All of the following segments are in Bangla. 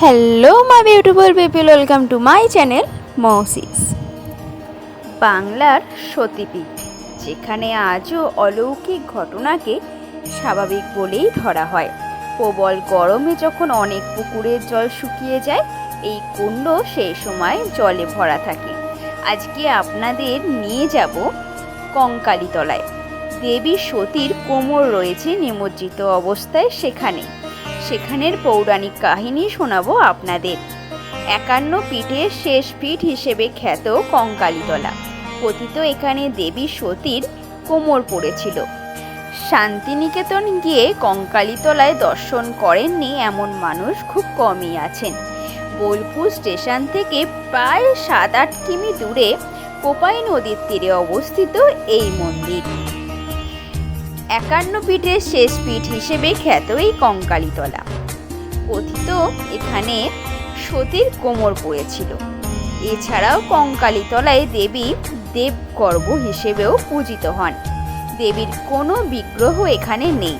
Hello my beautiful people welcome to my channel মৌসিস বাংলার সতীপীঠ, যেখানে আজও অলৌকিক ঘটনাকে স্বাভাবিক বলেই ধরা হয়। প্রবল গরমে যখন অনেক পুকুরের জল শুকিয়ে যায়, এই কুণ্ড সেই সময় জলে ভরা থাকে। আজকে আপনাদের নিয়ে যাব কঙ্কালীতলায়। দেবী সতীর কোমর রয়েছে, নিমজ্জিত অবস্থায় সেখানে। সেখানের পৌরাণিক কাহিনী শোনাবো আপনাদের। একান্ন পীঠের শেষ পীঠ হিসেবে খ্যাত কঙ্কালীতলা। কথিত এখানে দেবী সতীর কোমর পড়েছিল। শান্তিনিকেতন গিয়ে কঙ্কালীতলায় দর্শন করেননি এমন মানুষ খুব কমই আছেন। বোলপুর স্টেশন থেকে প্রায় সাত আট কিমি দূরে কোপাই নদীর তীরে অবস্থিত এই মন্দির। একান্ন পীঠের শেষ পীঠ হিসেবে খ্যাত এই কঙ্কালীতলা। কথিত এখানে সতীর কোমর পড়েছিল। এছাড়াও কঙ্কালীতলায় দেবী দেবগর্ভ হিসেবেও পূজিত হন। দেবীর কোনো বিগ্রহ এখানে নেই।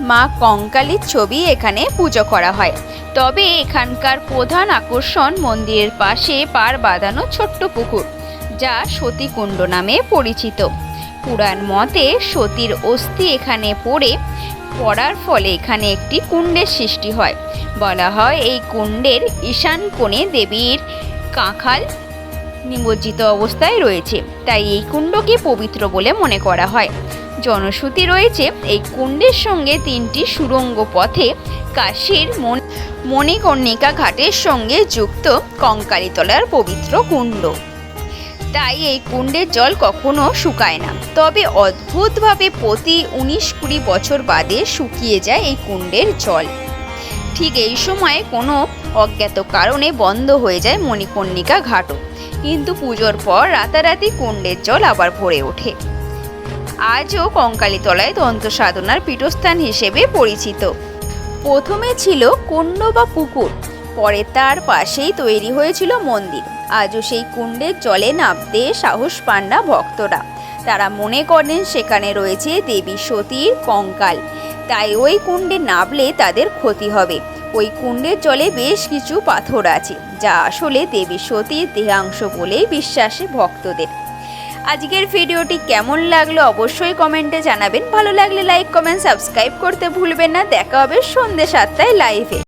মা কঙ্কালীর ছবি এখানে পুজো করা হয়। তবে এখানকার প্রধান আকর্ষণ মন্দিরের পাশে পার বাঁধানো ছোট্ট পুকুর, যা সতীকুণ্ড নামে পরিচিত। পুরাণ মতে সতীর অস্থি এখানে পড়ে, পড়ার ফলে এখানে একটি কুণ্ডের সৃষ্টি হয়। বলা হয় এই কুণ্ডের ঈশান কোণে দেবীর কাঁখাল নিমজ্জিত অবস্থায় রয়েছে। তাই এই কুণ্ডকে পবিত্র বলে মনে করা হয়। জনশ্রুতি রয়েছে, এই কুণ্ডের সঙ্গে তিনটি সুড়ঙ্গ পথে কাশীর মন মণিকর্ণিকা ঘাটের সঙ্গে যুক্ত কঙ্কালীতলার পবিত্র কুণ্ড। তাই এই কুণ্ডের জল কখনো শুকায় না। তবে অদ্ভুতভাবে প্রতি উনিশ কুড়ি বছর বাদে শুকিয়ে যায় এই কুণ্ডের জল। ঠিক এই সময়ে কোনো অজ্ঞাত কারণে বন্ধ হয়ে যায় মণিকর্ণিকা ঘাটও। কিন্তু পুজোর পর রাতারাতি কুণ্ডের জল আবার ভরে ওঠে। আজও কঙ্কালীতলায় দন্ত সাধনার পীঠস্থান হিসেবে পরিচিত। প্রথমে ছিল কুণ্ড বা পুকুর পরে তার পাশেই তৈরি হয়েছিল মন্দির। আজও সেই কুণ্ডের জলে নামতে সাহস পান না ভক্তরা। তারা মনে করেন সেখানে রয়েছে দেবী সতীর কঙ্কাল। তাই ওই কুণ্ডে নামলে তাদের ক্ষতি হবে। ওই কুণ্ডের জলে বেশ কিছু পাথর আছে, যা আসলে দেবী সতীর দেহাংশ বলেই বিশ্বাসে ভক্তদের। আজকের ভিডিওটি কেমন লাগল অবশ্যই কমেন্টে জানাবেন। ভালো লাগলে লাইক, কমেন্ট, সাবস্ক্রাইব করতে ভুলবেন না। দেখা হবে সন্ধ্যে সাতটায় লাইভে